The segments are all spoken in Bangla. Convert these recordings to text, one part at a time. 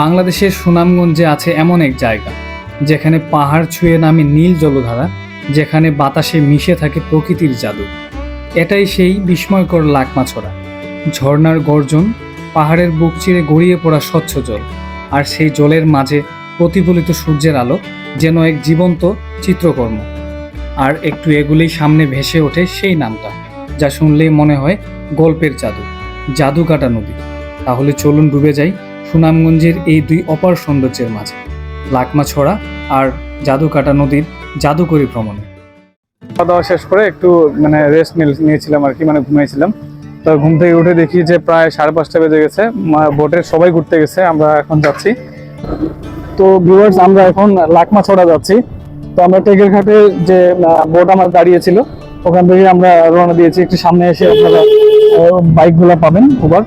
বাংলাদেশের সুনামগঞ্জে আছে এমন এক জায়গা, যেখানে পাহাড় ছুঁয়ে নামে নীল জলধারা, যেখানে বাতাসে মিশে থাকে প্রকৃতির জাদু। এটাই সেই বিস্ময়কর লাকমাছড়া। ঝর্ণার গর্জন, পাহাড়ের বুক চিরে গড়িয়ে পড়া স্বচ্ছ জল, আর সেই জলের মাঝে প্রতিফলিত সূর্যের আলো যেন এক জীবন্ত চিত্রকর্ম। আর একটু এগুলেই সামনে ভেসে ওঠে সেই নামটা, যা শুনলেই মনে হয় গল্পের জাদু, জাদুকাটা নদী। তাহলে চলুন ডুবে যাই সুনামগঞ্জের এই দুই অপার সৌন্দর্যের মাঝে, লাকমাছড়া আর জাদুকাটা নদীর জাদুকরি ভ্রমণে। খাওয়া দাওয়া শেষ করে একটু মানে রেস্ট নিয়েছিলাম আর কি মানে ঘুমিয়েছিলাম তো ঘুম থেকে উঠে দেখি যে প্রায় সাড়ে পাঁচটা বেজে গেছে বোটের সবাই ঘুরতে গেছে, আমরা এখন যাচ্ছি। তো ভিউয়ার্স আমরা এখন লাকমাছড়া যাচ্ছি। তো আমরা টেকের ঘাটে যে বোট আমার দাঁড়িয়েছিল, ওখান থেকে আমরা রওনা দিয়েছি। একটু সামনে এসে আপনারা বাইকগুলো পাবেন উবার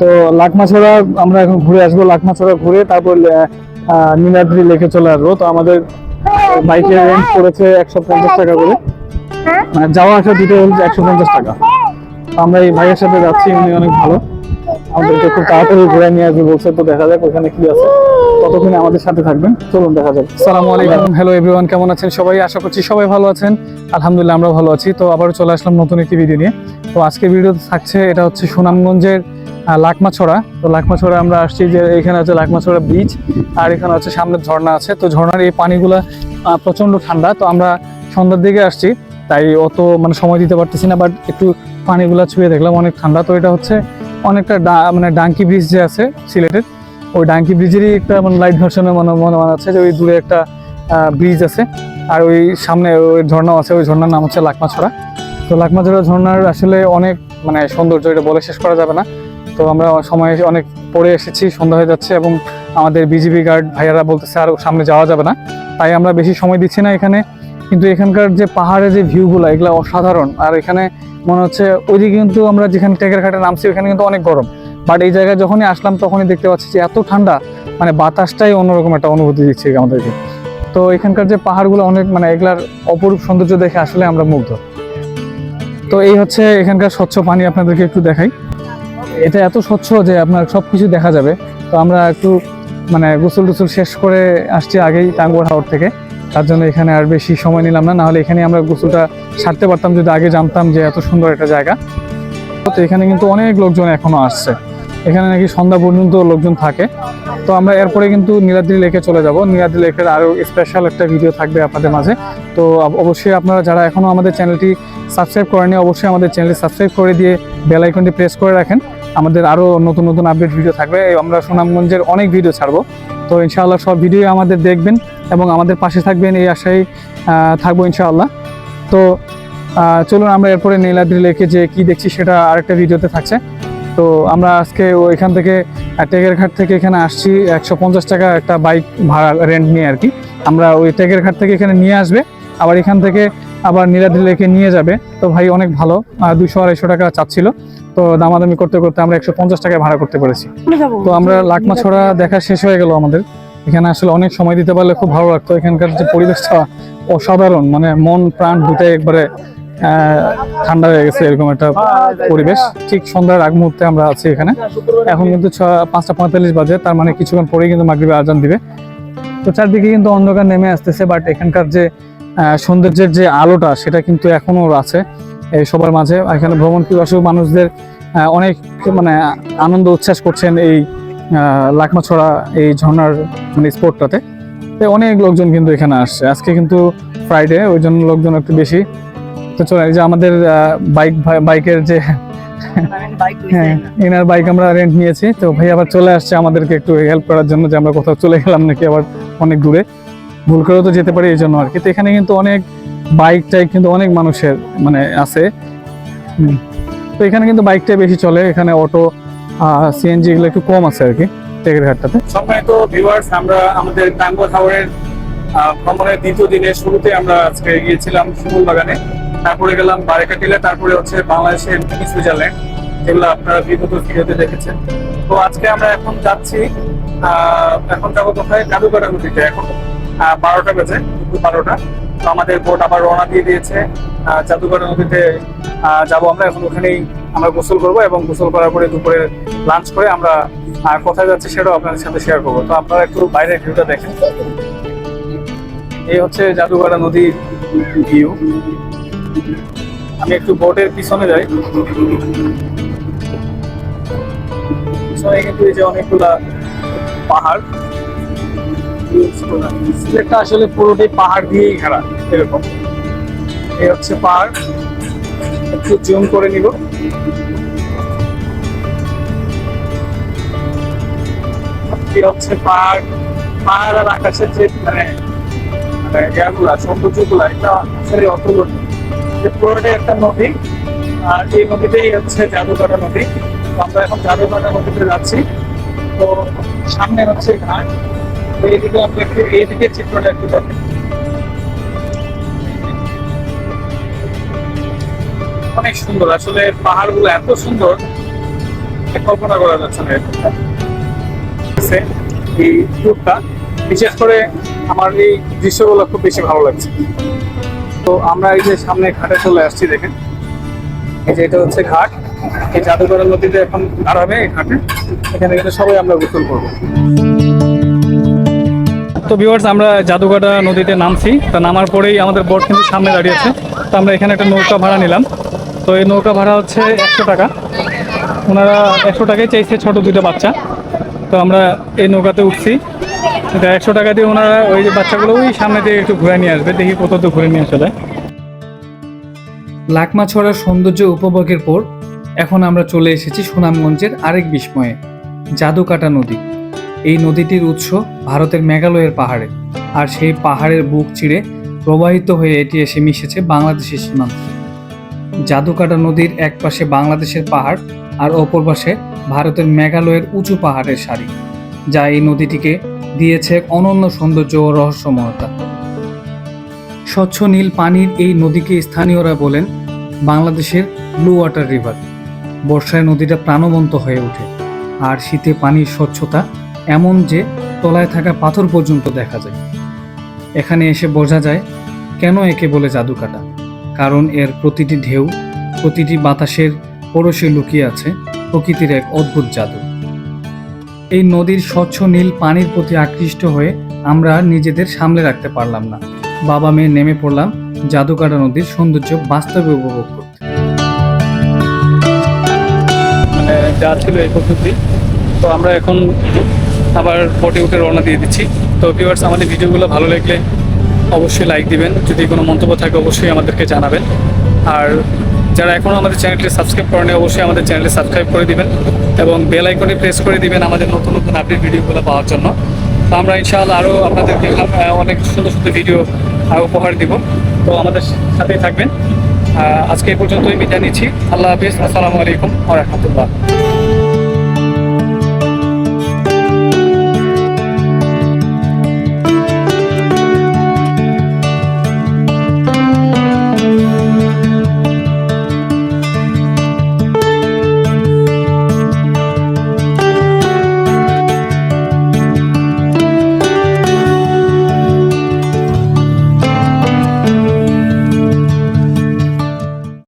তো লাকমাছড়া আমরা এখন ঘুরে আসব, লাকমাছড়া ঘুরে তারপর নীলাদ্রি লেখে চলে আসব। তো আমাদের বাইকের রেন্ট পড়েছে একশো পঞ্চাশ টাকা করে। মানে যাওয়া আসা দিতে হচ্ছে একশো পঞ্চাশ টাকা। আমরা এই ভাইয়ের সাথে যাচ্ছি, উনি অনেক ভালো। আমাদেরকে খুব তাড়াতাড়ি ঘুরে নিয়ে আসবে বলছে, তো দেখা যাক ওখানে কি আছে। ততক্ষণে আমাদের সাথে থাকবেন। চলুন দেখা যাক। সালাম আলাইকুম। হ্যালো এভরিওয়ান কেমন আছেন সবাই? আশা করছি সবাই ভালো আছেন। আলহামদুলিল্লাহ আমরা ভালো আছি। তো আবারও চলে আসলাম নতুন একটি ভিডিও নিয়ে। তো আজকে ভিডিও থাকছে এটা হচ্ছে সুনামগঞ্জের লাকমাছড়া। তো লাকমাছড়া আমরা আসছি যে এখানে হচ্ছে লাকমাছড়া বিচ আর এখানে হচ্ছে সামনে ঝর্ণা আছে। তো ঝর্ণার এই পানিগুলা আহ, প্রচণ্ড ঠান্ডা। তো আমরা সন্ধ্যার দিকে আসছি তাই অত মানে সময় দিতে পারতেছি না বাট একটু পানিগুলা ছুঁয়ে দেখলাম অনেক ঠান্ডা। তো এটা হচ্ছে অনেকটা মানে ডাঙ্কি ব্রিজ যে আছে সিলেটের ওই ডাঙ্কি ব্রিজেরই একটা মানে লাইট ভার্সনের মনে মনে আছে যে ওই দূরে একটা ব্রিজ আছে। আর ওই সামনে ওই ঝর্ণাও আছে। ওই ঝর্ণার নাম হচ্ছে লাকমাছড়া। তো লাকমাছড়া ঝর্ণার আসলে অনেক মানে সৌন্দর্য, এটা বলে শেষ করা যাবে না। তো আমরা সময় অনেক পরে এসেছি, সন্ধ্যা হয়ে যাচ্ছে এবং আমাদের বিজিবি গার্ড ভাইয়ারা বলতেছে আর সামনে যাওয়া যাবে না। তাই আমরা বেশি সময় দিচ্ছি না এখানে। কিন্তু এখানকার যে পাহাড়ের যে ভিউগুলো এগুলো অসাধারণ। আর এখানে মনে হচ্ছে ওইদিকে কিন্তু আমরা যেখানে টেকের ঘাটে নামছি, ওখানে কিন্তু অনেক গরম। বাট এই জায়গায় যখনই আসলাম, তখনই দেখতে পাচ্ছি যে এত ঠান্ডা মানে বাতাসটাই অন্যরকম একটা অনুভূতি দিচ্ছে আমাদেরকে। তো এখানকার যে পাহাড়গুলো অনেক মানে এগুলার অপরূপ সৌন্দর্য দেখে আসলে আমরা মুগ্ধ। তো এই হচ্ছে এখানকার স্বচ্ছ পানি, আপনাদেরকে একটু দেখাই। এটা এত স্বচ্ছ যে আপনার সব কিছু দেখা যাবে। তো আমরা একটু মানে গোসল টুসল শেষ করে আসছি আগেই টাঙ্গুয়ার হাওর থেকে। তার জন্য এখানে আর বেশি সময় নিলাম না, নাহলে এখানে আমরা গোসলটা সারতে পারতাম। যদি আগে জানতাম যে এত সুন্দর একটা জায়গা। তো এখানে কিন্তু অনেক লোকজন এখনও আসছে। এখানে নাকি সন্ধ্যা পর্যন্ত লোকজন থাকে। তো আমরা এরপরে কিন্তু নীলাদ্রি লেকে চলে যাব। নীলাদ্রি লেকের আরও স্পেশাল একটা ভিডিও থাকবে আপনাদের মাঝে। তো অবশ্যই আপনারা যারা এখনও আমাদের চ্যানেলটি সাবস্ক্রাইব করেনি অবশ্যই আমাদের চ্যানেলটি সাবস্ক্রাইব করে দিয়ে বেল আইকনটি প্রেস করে রাখেন। আমাদের আরও নতুন নতুন আপডেট ভিডিও থাকবে। আমরা সুনামগঞ্জের অনেক ভিডিও ছাড়বো। তো ইনশাআল্লাহ সব ভিডিও আমাদের দেখবেন এবং আমাদের পাশে থাকবেন এই আশায় থাকব ইনশাআল্লাহ। তো চলুন আমরা এরপরে নীলাদ্রি লেকে যে কি দেখছি সেটা আরেকটা ভিডিওতে থাকছে। তো আমরা আজকে ওইখান থেকে আহ, টেকের ঘাট থেকে এখানে আসছি। একশো পঞ্চাশ টাকা একটা বাইক ভাড়া রেন্ট নিয়ে আর কি। আমরা ওই টেকের ঘাট থেকে এখানে নিয়ে আসবে। আবার এখান থেকে আবার নীলাদ্রি লেকে নিয়ে যাবে। তো ভাই অনেক ভালো দুশো আড়াইশো টাকা চাচ্ছিল। তো দামাদামি করতে করতে আমরা একশো পঞ্চাশ টাকায় ভাড়া করতে পেরেছি। তো আমরা লাকমাছড়া দেখা শেষ হয়ে গেল আমাদের। এখানে আসলে অনেক সময় দিতে পারলে খুব ভালো লাগতো। এখানকার যে পরিবেশটা অসাধারণ মানে মন প্রাণ দুটাই একবারে ঠান্ডা হয়ে গেছে, এরকম একটা পরিবেশ। ঠিক সন্ধ্যার আগ মুহূর্তে আমরা আছি এখানে। এখন কিন্তু ছ- পাঁচটা পঁয়তাল্লিশ বাজে, তার মানে কিছুক্ষণ পরেই কিন্তু মাগরিবে আজান দিবে। তো চারদিকে কিন্তু অন্ধকার নেমে আসতেছে বাট এখানকার যে সৌন্দর্যের যে আলোটা, সেটা কিন্তু এখনও আছে এই সবার মাঝে। এখানে ভ্রমণ পিপাসু মানুষদের অনেক মানে আনন্দ উচ্ছ্বাস করছেন এই লাকমাছড়া এই ঝর্ণার মানে স্পোর্টটাতে তো অনেক লোকজন কিন্তু এখানে আসছে। আজকে কিন্তু ফ্রাইডে ওই জন্য লোকজন একটু বেশি। তো চলে যে আমাদের বাইক বাইকের যে হ্যাঁ এনার বাইক আমরা রেন্ট নিয়েছি। তো ভাই আবার চলে আসছে আমাদেরকে একটু হেল্প করার জন্য যে আমরা কোথাও চলে গেলাম নাকি আবার অনেক দূরে। ভুল করেও তো যেতে পারি এই জন্য আর কি তো এখানে কিন্তু অনেক বাইক টাইক কিন্তু অনেক মানুষের মানে আছে। তো এখানে কিন্তু বাইকটাই বেশি চলে। এখানে অটো সিএনজি এগুলো একটু কম আছে আর কি টেকের ঘাটটাতে সম্মানিত ভিউয়ার্স আমরা আমাদের টাঙ্গো ভ্রমণের দ্বিতীয় দিনের শুরুতে আমরা আজকে গিয়েছিলাম শিমুল বাগানে তারপরে গেলাম বারেকাটিলা, তারপরে হচ্ছে বাংলাদেশের মিনি সুইজারল্যান্ড, যেগুলো আপনারা বিগত ভিডিওতে দেখেছেন। তো আজকে আমরা এখন যাচ্ছি এখন যাব কোথায়? জাদুঘরের নদীতে এখন। বারোটা বাজে, দুপুর বারোটা। তো আমাদের বোট আবার রওনা দিয়ে দিয়েছে। জাদুঘর নদীতে যাব আমরা। এখন ওখানেই আমরা গোসল করব এবং গোসল করার পরে দুপুরে লাঞ্চ করে আমরা কোথায় যাচ্ছি সেটাও আপনাদের সাথে শেয়ার করব। তো আপনারা একটু বাইরের ভিউটা দেখেন। এই হচ্ছে জাদুঘরা নদীর ভিউ আমি একটু বোটের পিছনে যাই। পিছনে কিন্তু এই যে অনেকগুলা পাহাড়। সিলেটটা আসলে পুরোটাই পাহাড় দিয়েই ঘেরা, এরকম। এই হচ্ছে পাহাড়। একটু জুম করে নিব। হচ্ছে পাহাড়। পাহাড় আর আকাশের যে মানে মানে সৌন্দর্যগুলা, এটা আসলে অতুলনীয়। পুরোটাই একটা নদী, আর এই নদীতেই হচ্ছে জাদুকাটা নদী। আমরা এখন জাদুকাটা নদীতে যাচ্ছি। তো সামনে হচ্ছে ঘাট। তো এইদিকে আমরা একটু এইদিকে চিত্রটা একটু দেখেন। অনেক সুন্দর। আসলে পাহাড়গুলো এত সুন্দর কল্পনা করা যাচ্ছে না এই ট্যুরটা। বিশেষ করে আমার এই দৃশ্যগুলো খুব বেশি ভালো লাগছে। তো আমরা এই যে সামনে ঘাটে চলে আসছি, দেখেন। এই যে এটা হচ্ছে ঘাট। এই জাদুঘরের নদীতে এখন দাঁড়াবে এই ঘাটে। এখানে কিন্তু সবাই আমরা গোসল করব। তো ভিউয়ার্স আমরা জাদুঘাটা নদীতে নামছি। তা নামার পরেই আমাদের বোট কিন্তু সামনে দাঁড়িয়েছে তো আমরা এখানে একটা নৌকা ভাড়া নিলাম। তো এই নৌকা ভাড়া হচ্ছে একশো টাকা। ওনারা একশো টাকায় চাইছে ছোট দুটো বাচ্চা। তো আমরা এই নৌকাতে উঠছি। একশো টাকা দিয়ে ওনারা ওই যে বাচ্চাগুলো ওই সামনে দিয়ে একটু ঘুরে নিয়ে আসবে, দেখি কত ঘুরে নিয়ে আসা যায়। লাকমাছড়ার সৌন্দর্য উপভোগের পর এখন আমরা চলে এসেছি সুনামগঞ্জের আরেক বিস্ময়ে, জাদুকাটা নদী। এই নদীটির উৎস ভারতের মেঘালয়ের পাহাড়ে, আর সেই পাহাড়ের বুক চিড়ে প্রবাহিত হয়ে এটি এসে মিশেছে বাংলাদেশের সীমান্তে। জাদুকাটা নদীর এক পাশে বাংলাদেশের পাহাড়, আর অপর পাশে ভারতের মেঘালয়ের উঁচু পাহাড়ের সারি, যা এই নদীটিকে দিয়েছে অনন্য সৌন্দর্য ও রহস্যময়তা। স্বচ্ছ নীল পানির এই নদীকে স্থানীয়রা বলেন বাংলাদেশের ব্লু ওয়াটার রিভার বর্ষায় নদীটা প্রাণবন্ত হয়ে ওঠে, আর শীতে পানির স্বচ্ছতা এমন যে তলায় থাকা পাথর পর্যন্ত দেখা যায়। এখানে এসে বোঝা যায় কেন একে বলে জাদুকাটা, কারণ এর প্রতিটি ঢেউ, প্রতিটি বাতাসের পরশে লুকিয়ে আছে প্রকৃতির এক অদ্ভুত জাদু। এই নদীর স্বচ্ছ নীল পানির প্রতি আকৃষ্ট হয়ে আমরা নিজেদের সামলে রাখতে পারলাম না। বাবা মেয়ে নেমে পড়লাম জাদুকাটা নদীর সৌন্দর্য বাস্তবে উপভোগ করতে। মানে যা ছিল এই পদ্ধতি। তো আমরা এখন আবার পটে উঠে রওনা দিয়ে দিচ্ছি। তো ভিউয়ার্স আমাদের ভিডিওগুলো ভালো লাগলে অবশ্যই লাইক দিবেন। যদি কোনো মন্তব্য থাকে, অবশ্যই আমাদেরকে জানাবেন। আর যারা এখনও আমাদের চ্যানেলটি সাবস্ক্রাইব করে করেনি অবশ্যই আমাদের চ্যানেলটি সাবস্ক্রাইব করে দিবেন এবং বেল আইকনে প্রেস করে দিবেন আমাদের নতুন নতুন আপডেট ভিডিওগুলো পাওয়ার জন্য। তো আমরা ইনশাআল্লাহ আরও আপনাদেরকে অনেক সুন্দর সুন্দর ভিডিও উপহার দিব। তো আমাদের সাথেই থাকবেন। আজকে এই পর্যন্তই বিদায় নিচ্ছি। আল্লাহ হাফিজ। আসসালামু আলাইকুম আ রাহমাতুল্লাহ।